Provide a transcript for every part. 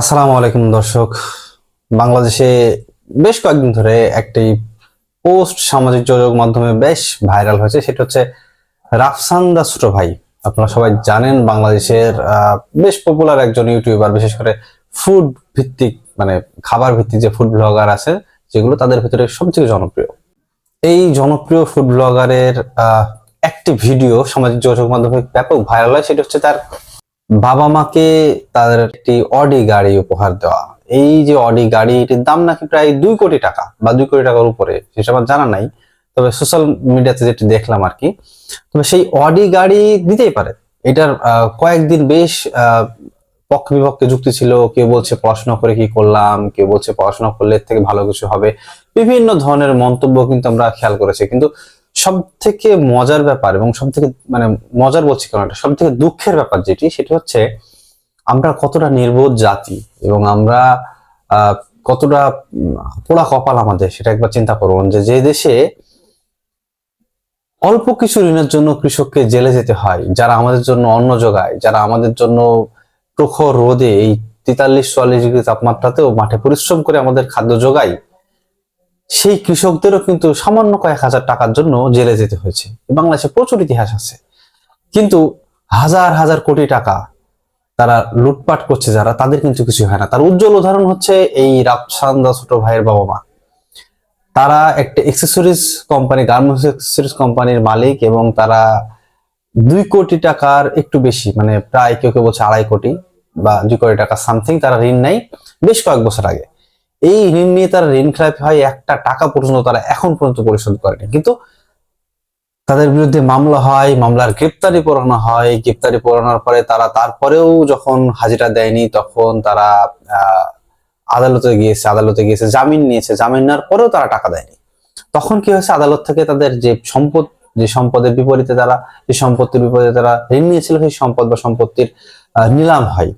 আসসালামু আলাইকুম দর্শক। বাংলাদেশে বেশ কয়েকদিন ধরে একটি পোস্ট সামাজিক যোগাযোগ মাধ্যমে বেশ ভাইরাল হয়েছে, সেটা হচ্ছে রাফসান দা ছোট ভাই। আপনারা সবাই জানেন বাংলাদেশের বেশ পপুলার একজন ইউটিউবার বিশেষ করে ফুড ভিত্তিক মানে খাবার ভিত্তিক যে ফুড ব্লগার আছে, যেগুলো তাদের ভিতরে সবচেয়ে জনপ্রিয়। এই জনপ্রিয় ফুড ব্লগারের একটি ভিডিও সামাজিক যোগাযোগ মাধ্যমে ব্যাপক ভাইরাল হয়, সেটা হচ্ছে তার বাবা মাকে তাদের একটি অডি গাড়ি উপহার দেওয়া। এই যে অডি গাড়িটির দাম নাকি প্রায় দুই কোটি টাকা বা দুই কোটি টাকার উপরে সেটা আমার জানা নাই। তবে সোশ্যাল মিডিয়াতে যেটি দেখলাম আর কি তবে সেই অডি গাড়ি দিতেই পারে। এটার কয়েকদিন বেশ পক্ষ বিপক্ষে যুক্তি ছিল, কেউ বলছে পড়াশোনা করে কি করলাম, কেউ বলছে পড়াশোনা করলে এর থেকে ভালো কিছু হবে। বিভিন্ন ধরনের মন্তব্য কিন্তু আমরা খেয়াল করেছি। কিন্তু সব থেকে মজার ব্যাপার এবং সব থেকে মানে মজার বলছি কেন সব থেকে দুঃখের ব্যাপার যেটি, সেটি হচ্ছে আমরা কতটা নির্বোধ জাতি এবং আমরা কতটা পোড়া কপাল আমাদের, সেটা একবার চিন্তা করুন যে যে দেশে অল্প কিছু ঋণের জন্য কৃষককে জেলে যেতে হয়, যারা আমাদের জন্য অন্ন যোগায় যারা আমাদের জন্য প্রখর রোদে এই তেতাল্লিশ, চুয়াল্লিশ ডিগ্রি তাপমাত্রাতেও মাঠে পরিশ্রম করে আমাদের খাদ্য যোগায় সেই কৃষকদেরও কিন্তু সামান্য কয়েক হাজার টাকার জন্য জেলে যেতে হয়েছে। বাংলাদেশে প্রচুর ইতিহাস আছে। কিন্তু হাজার হাজার কোটি টাকা তারা লুটপাট করছে যারা, তাদের কিন্তু কিছু হয় না। তার উজ্জ্বল উদাহরণ হচ্ছে এই রাফসান দা ছোট ভাইয়ের বাবা মা। তারা একটা এক্সেসরিজ কোম্পানি গার্মেন্টস এক্সেসরিজ কোম্পানির মালিক এবং তারা দুই কোটি টাকার একটু বেশি মানে প্রায় কেউ কেউ বলছে আড়াই কোটি বা দুই কোটি টাকা সামথিং তারা ঋণ নেয় বেশ কয়েক বছর আগে। এই ঋণ নিয়ে তারা ঋণ খেলাপি হয়, একটা টাকা পর্যন্ত তারা এখন পর্যন্ত পরিশোধ করেনি। কিন্তু তাদের বিরুদ্ধে মামলা হয়, মামলার গ্রেপ্তারি পড়ানো হয়। গ্রেপ্তারি পড়ানোর পরে তারা তারপরেও যখন হাজিরা দেয়নি তখন তারা আদালতে গিয়েছে আদালতে গিয়েছে, জামিন নিয়েছে। জামিন নেওয়ার পরেও তারা টাকা দেয়নি। তখন কি হয়েছে? আদালত থেকে তাদের যে সম্পদ, যে সম্পদের বিপরীতে তারা, যে সম্পত্তির বিপরীতে তারা ঋণ নিয়েছিল, সেই সম্পদ বা সম্পত্তির নিলাম হয়।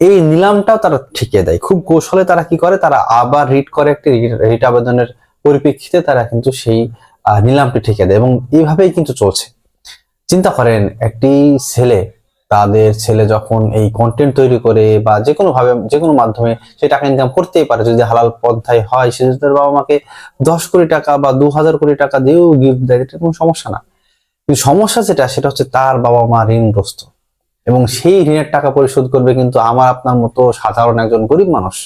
এই নিলামটাও তারা ঠিকিয়ে দেয়। খুব কৌশলে তারা কি করে? তারা আবার রিট করে একটি রিট আবেদনের পরিপ্রেক্ষিতে তারা কিন্তু সেই নিলামটি ঠিকিয়ে দেয় এবং এইভাবেই কিন্তু চলছে। চিন্তা করেন, একটি ছেলে, তাদের ছেলে যখন এই কন্টেন্ট তৈরি করে বা যে কোনো ভাবে যে কোনো মাধ্যমে সে টাকা ইনকাম করতেই পারে, যদি হালাল পন্থায় হয়, সে যদি তার বাবা মাকে দশ কোটি টাকা বা দু হাজার কোটি টাকা দিয়েও গিফট দেয়, এটা কোনো সমস্যা না। কিন্তু সমস্যা যেটা, সেটা হচ্ছে তার বাবা মা ঋণগ্রস্ত। এবং সেই ঋণের টাকা পরিশোধ করবে কিন্তু আমার আপনার মতো সাধারণ একজন গরিব মানুষ।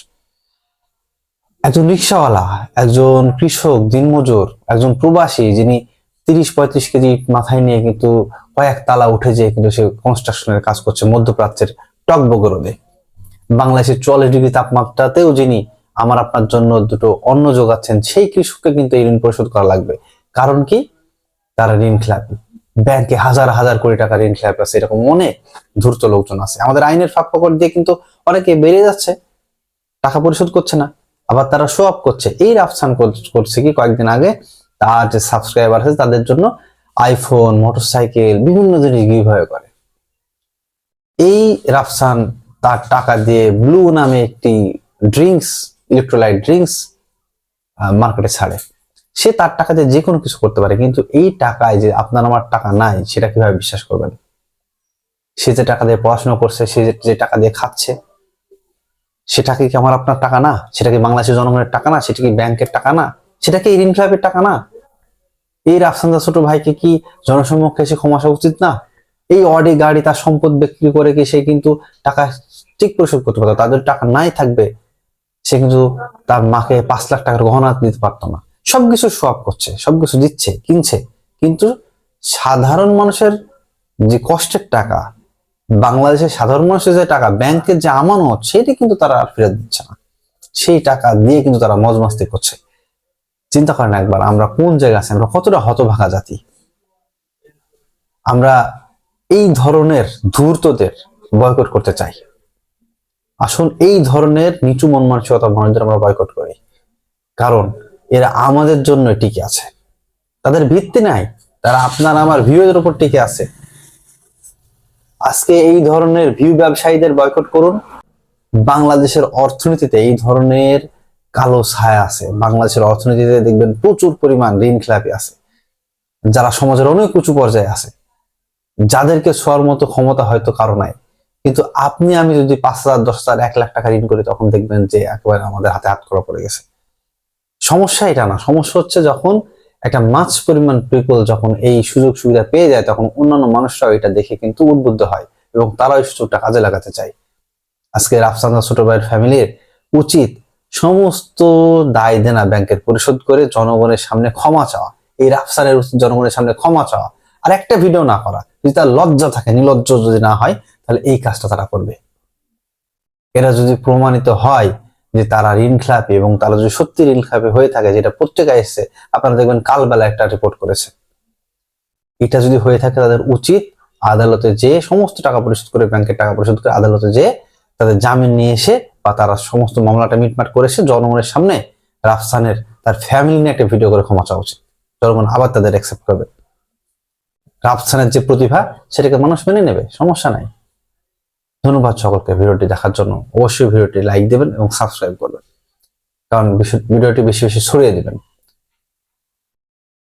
একজন রিক্সাওয়ালা, একজন কৃষক, দিনমজুর, একজন প্রবাসী যিনি তিরিশ পঁয়ত্রিশ কেজি মাথায় নিয়ে কিন্তু কয়েক তালা উঠে যেয়ে কিন্তু সে কনস্ট্রাকশনের কাজ করছে মধ্যপ্রাচ্যের টকবগ রোদে বাংলাদেশের চুয়াল্লিশ ডিগ্রি তাপমাত্রাতেও যিনি আমার আপনার জন্য দুটো অন্ন যোগাচ্ছেন, সেই কৃষককে কিন্তু এই ঋণ পরিশোধ করা লাগবে। কারণ কি? তারা ঋণ খেলাপি। ব্যাংকে হাজার হাজার কোটি টাকা ঋণ খেলাপি আছে এরকম অনেক ধূর্ত লোকজন আছে। আমাদের আইনের ফাঁক ফকড় দিয়ে কিন্তু অনেকে বেড়ে যাচ্ছে, টাকা পরিশোধ করছে না, আবার তারা শো আপ করছে। এই রাফসান কর- করছে কি কয়েকদিন আগে, তার যে সাবস্ক্রাইবার আছে, তাদের জন্য আইফোন মোটরসাইকেল বিভিন্ন জিনিস গিভ করে। এই রাফসান তার টাকা দিয়ে ব্লু নামে একটি ড্রিঙ্কস ইলেকট্রোলাইট ড্রিঙ্কস মার্কেটে ছাড়ে। সে তার টাকা দিয়ে যে কোনো কিছু করতে পারে, কিন্তু এই টাকায় যে আপনার আমার টাকা নাই, সেটা কীভাবে বিশ্বাস করবেন? সে যে টাকা দিয়ে পড়াশোনা করছে, সে যে- টাকা দিয়ে খাচ্ছে, সেটা কি আমার আপনার টাকা না? সেটা কি বাংলাদেশের জনগণের টাকা না? সেটা কি ব্যাংকের টাকা না? সেটা কি ঋণ খেলাপের টাকা না? এই রাফসান্দা ছোট ভাইকে কি জনসম্মুখে এসে ক্ষমা আসা উচিত না? এই অডি গাড়ি তার সম্পদ বিক্রি করে কি সে কিন্তু টাকা ঠিক পরিশোধ করতে পারতো? তাদের টাকা নাই থাকবে, সে কিন্তু তার মাকে পাঁচ লাখ টাকার গহনা দিতে পারতো না। সবকিছু সোয়াপ করছে, সবকিছু দিচ্ছে, কিনছে। কিন্তু সাধারণ মানুষের যে কষ্টের টাকা, বাংলাদেশের সাধারণ মানুষের যে টাকা, ব্যাংকের যে আমানত, সেটা কিন্তু তারা আর ফেরত দিচ্ছে না। সেই টাকা দিয়ে কিন্তু তারা মজমাস্তি করছে। চিন্তা করেন একবার, আমরা কোন জায়গায় আছি? আমরা কতটা হতভাগা জাতি? আমরা এই ধরনের ধূর্তদের বয়কট করতে চাই। আসুন এই ধরনের নিচু মন মানসিকতা মানুষদের আমরা বয়কট করি। কারণ এরা আমাদের জন্য টিকে আছে। তাদের ভিত্তি নাই, তারা আপনার আমার ভিউয়ের উপর টিকে আছে। আজকে এই ধরনের ভিউ ব্যবসায়ীদের বয়কট করুন। বাংলাদেশের অর্থনীতিতে এই ধরনের কালো ছায়া আছে। বাংলাদেশের অর্থনীতিতে দেখবেন প্রচুর পরিমাণ ঋণ খেলাপি আছে। যারা সমাজের অনেক উঁচু পর্যায়ে আছে, যাদেরকে ছোঁয়ার মতো ক্ষমতা হয়তো কারও নাই। কিন্তু আপনি, আমি যদি পাঁচ হাজার, দশ হাজার, এক লাখ টাকা ঋণ করি, তখন দেখবেন যে একেবারে আমাদের হাতে হাত করা পড়ে গেছে। সমস্যা এটা না। সমস্যা হচ্ছে যখন একটা মাছ পরিমাণ পিপল যখন এই সুযোগ সুবিধা পেয়ে যায়, তখন অন্যান্য মানুষরাও এটা দেখে কিন্তু উদ্বুদ্ধ হয় এবং তারাও এই সুযোগটা কাজে লাগাতে চায়। আজকে রাফসানা ছোট ভাইয়ের ফ্যামিলির উচিত সমস্ত দায় দেনা ব্যাংকের পরিশোধ করে জনগণের সামনে ক্ষমা চাওয়া। এই রাফসানের উচিত জনগণের সামনে ক্ষমা চাওয়া। আর একটা ভিডিও না করা। যদি তার লজ্জা থাকে, নির্লজ্জ যদি না হয়, তাহলে এই কাজটা তারা করবে। এরা যদি প্রমাণিত হয় যে তারা ঋণ খেলাপি এবং তারা যদি সত্যি ঋণ খেলাপি হয়ে থাকে, যেটা পত্রিকায় এসছে, আপনারা দেখবেন কালবেলা একটা রিপোর্ট করেছে। এটা যদি হয়ে থাকে তাদের উচিত আদালতে যে সমস্ত টাকা পরিশোধ করে, ব্যাংকের টাকা পরিশোধ করে আদালতে যে তাদের জামিন নিয়ে এসে বা তারা সমস্ত মামলাটা মিটমাট করেছে, জনগণের সামনে রাফসানের তার ফ্যামিলি নিয়ে একটা ভিডিও করে ক্ষমা চাওয়া উচিত। জনগণ আবার তাদের অ্যাকসেপ্ট করবে। রাফসানের যে প্রতিভা, সেটাকে মানুষ মেনে নেবে, সমস্যা নাই। ধন্যবাদ সকলকে ভিডিওটি দেখার জন্য। অবশ্যই ভিডিওটি লাইক দেবেন এবং সাবস্ক্রাইব করবেন। কারণ ভিডিওটি বেশি বেশি ছড়িয়ে দেবেন।